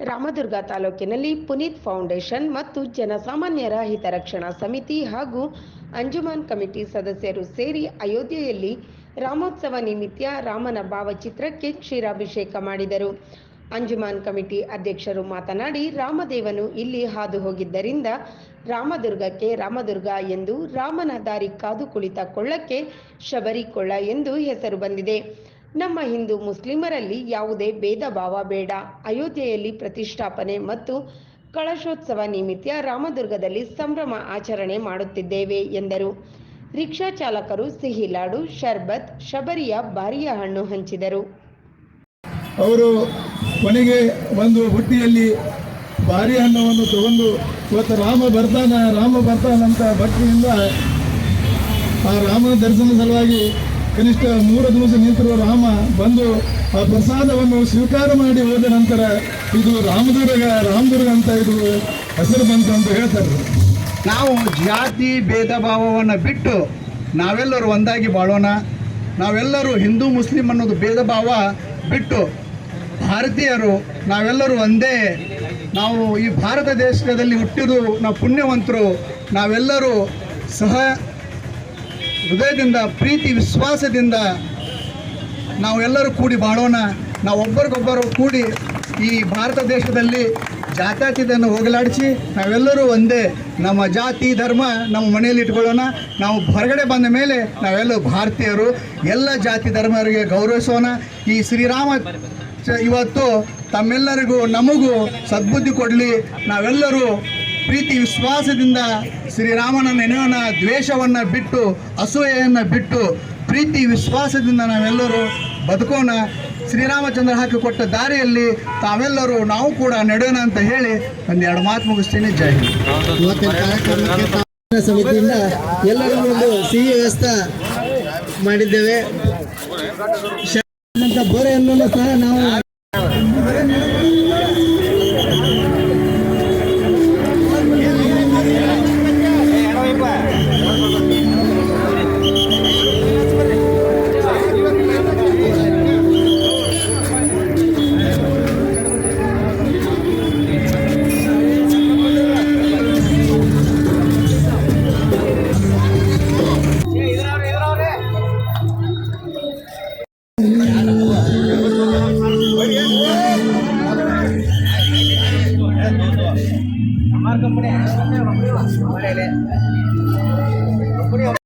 ರಾಮದುರ್ಗ ತಾಲೂಕಿನಲ್ಲಿ ಪುನೀತ್ ಫೌಂಡೇಶನ್ ಮತ್ತು ಜನಸಾಮಾನ್ಯರ ಹಿತರಕ್ಷಣಾ ಸಮಿತಿ ಹಾಗೂ ಅಂಜುಮಾನ್ ಕಮಿಟಿ ಸದಸ್ಯರು ಸೇರಿ ಅಯೋಧ್ಯೆಯಲ್ಲಿ ರಾಮೋತ್ಸವ ನಿಮಿತ್ತ ರಾಮನ ಭಾವಚಿತ್ರಕ್ಕೆ ಕ್ಷೀರಾಭಿಷೇಕ ಮಾಡಿದರು. ಅಂಜುಮಾನ್ ಕಮಿಟಿ ಅಧ್ಯಕ್ಷರು ಮಾತನಾಡಿ, ರಾಮದೇವನು ಇಲ್ಲಿ ಹಾದು ಹೋಗಿದ್ದರಿಂದ ರಾಮದುರ್ಗಕ್ಕೆ ರಾಮದುರ್ಗ ಎಂದು ರಾಮನ ದಾರಿ ಕಾದು ಕುಳಿತ ಕೊಳ್ಳಕ್ಕೆ ಶಬರಿಕೊಳ್ಳ ಎಂದು ಹೆಸರು ಬಂದಿದೆ. ನಮ್ಮ ಹಿಂದೂ ಮುಸ್ಲಿಮರಲ್ಲಿ ಯಾವುದೇ ಭೇದ ಭಾವ ಬೇಡ. ಅಯೋಧ್ಯೆಯಲ್ಲಿ ಪ್ರತಿಷ್ಠಾಪನೆ ಮತ್ತು ಕಳಶೋತ್ಸವ ನಿಮಿತ್ತ ರಾಮದುರ್ಗದಲ್ಲಿ ಸಂಭ್ರಮ ಆಚರಣೆ ಮಾಡುತ್ತಿದ್ದೇವೆ, ಎಂದರು. ರಿಕ್ಷಾ ಚಾಲಕರು ಸಿಹಿ ಲಾಡು, ಶರ್ಬತ್, ಶಬರಿಯ ಬಾರಿಯ ಹಣ್ಣು ಹಂಚಿದರು. ಅವರು ಕೊನೆಗೆ ಒಂದು ಬುಟ್ಟಿಯಲ್ಲಿ ಬಾರಿ ಹಣ್ಣವನ್ನು ತಗೊಂಡು ಇವತ್ತು ರಾಮ ಬರ್ತಾನ, ರಾಮ ಬರ್ತಾನಂತ ಭಕ್ತಿಯಿಂದ ಆ ರಾಮನ ದರ್ಶನ ಸಲುವಾಗಿ ಕನಿಷ್ಠ ಮೂರು ದಿವಸ ನಿಂತಿರುವ ರಾಮ ಬಂದು ಆ ಪ್ರಸಾದವನ್ನು ಸ್ವೀಕಾರ ಮಾಡಿ ಹೋದ ನಂತರ ಇದು ರಾಮದುರ್ಗ ರಾಮದುರ್ಗ ಅಂತ ಇದು ಹೆಸರು ಬಂತು ಅಂತ ಹೇಳ್ತಾರೆ. ನಾವು ಜಾತಿ ಭೇದ ಭಾವವನ್ನು ಬಿಟ್ಟು ನಾವೆಲ್ಲರೂ ಒಂದಾಗಿ ಬಾಳೋಣ. ನಾವೆಲ್ಲರೂ ಹಿಂದೂ, ಮುಸ್ಲಿಂ ಅನ್ನೋದು ಭೇದ ಭಾವ ಬಿಟ್ಟು ಭಾರತೀಯರು ನಾವೆಲ್ಲರೂ ಒಂದೇ. ನಾವು ಈ ಭಾರತ ದೇಶದಲ್ಲಿ ಹುಟ್ಟಿದ್ದು ನಾವು ಪುಣ್ಯವಂತರು. ನಾವೆಲ್ಲರೂ ಸಹ ಹೃದಯದಿಂದ, ಪ್ರೀತಿ, ವಿಶ್ವಾಸದಿಂದ ನಾವೆಲ್ಲರೂ ಕೂಡಿ ಬಾಳೋಣ. ನಾವು ಒಬ್ಬರಿಗೊಬ್ಬರು ಕೂಡಿ ಈ ಭಾರತ ದೇಶದಲ್ಲಿ ಜಾತ್ಯಾತೀತನ್ನು ಹೋಗಲಾಡಿಸಿ ನಾವೆಲ್ಲರೂ ಒಂದೇ. ನಮ್ಮ ಜಾತಿ, ಧರ್ಮ ನಮ್ಮ ಮನೆಯಲ್ಲಿ ಇಟ್ಕೊಳ್ಳೋಣ. ನಾವು ಹೊರಗಡೆ ಬಂದ ಮೇಲೆ ನಾವೆಲ್ಲರೂ ಭಾರತೀಯರು. ಎಲ್ಲ ಜಾತಿ, ಧರ್ಮರಿಗೆ ಗೌರವಿಸೋಣ. ಈ ಶ್ರೀರಾಮ ಇವತ್ತು ತಮ್ಮೆಲ್ಲರಿಗೂ ನಮಗೂ ಸದ್ಬುದ್ಧಿ ಕೊಡಲಿ. ನಾವೆಲ್ಲರೂ ಪ್ರೀತಿ ವಿಶ್ವಾಸದಿಂದ ಶ್ರೀರಾಮನ ನೆನೆಯೋಣ, ದ್ವೇಷವನ್ನು ಬಿಟ್ಟು, ಅಸೂಯೆಯನ್ನು ಬಿಟ್ಟು, ಪ್ರೀತಿ ವಿಶ್ವಾಸದಿಂದ ನಾವೆಲ್ಲರೂ ಬದುಕೋಣ. ಶ್ರೀರಾಮಚಂದ್ರ ಹಾಕಿಕೊಟ್ಟ ದಾರಿಯಲ್ಲಿ ತಾವೆಲ್ಲರೂ ನಾವು ಕೂಡ ನಡೆಯೋಣ ಅಂತ ಹೇಳಿ ಒಂದೆರಡು ಮಾತು ಮುಗಿಸ್ತೀನಿ. ಜೈ ಸಮಿತಿಯಿಂದ ಎಲ್ಲರೂ ಒಂದು ಸಿಹಿ ವ್ಯವಸ್ಥೆ ಮಾಡಿದ್ದೇವೆ. ಬೋರೆಯನ್ನು ಸಹ ನಾವು Marco, pone, pone, pone,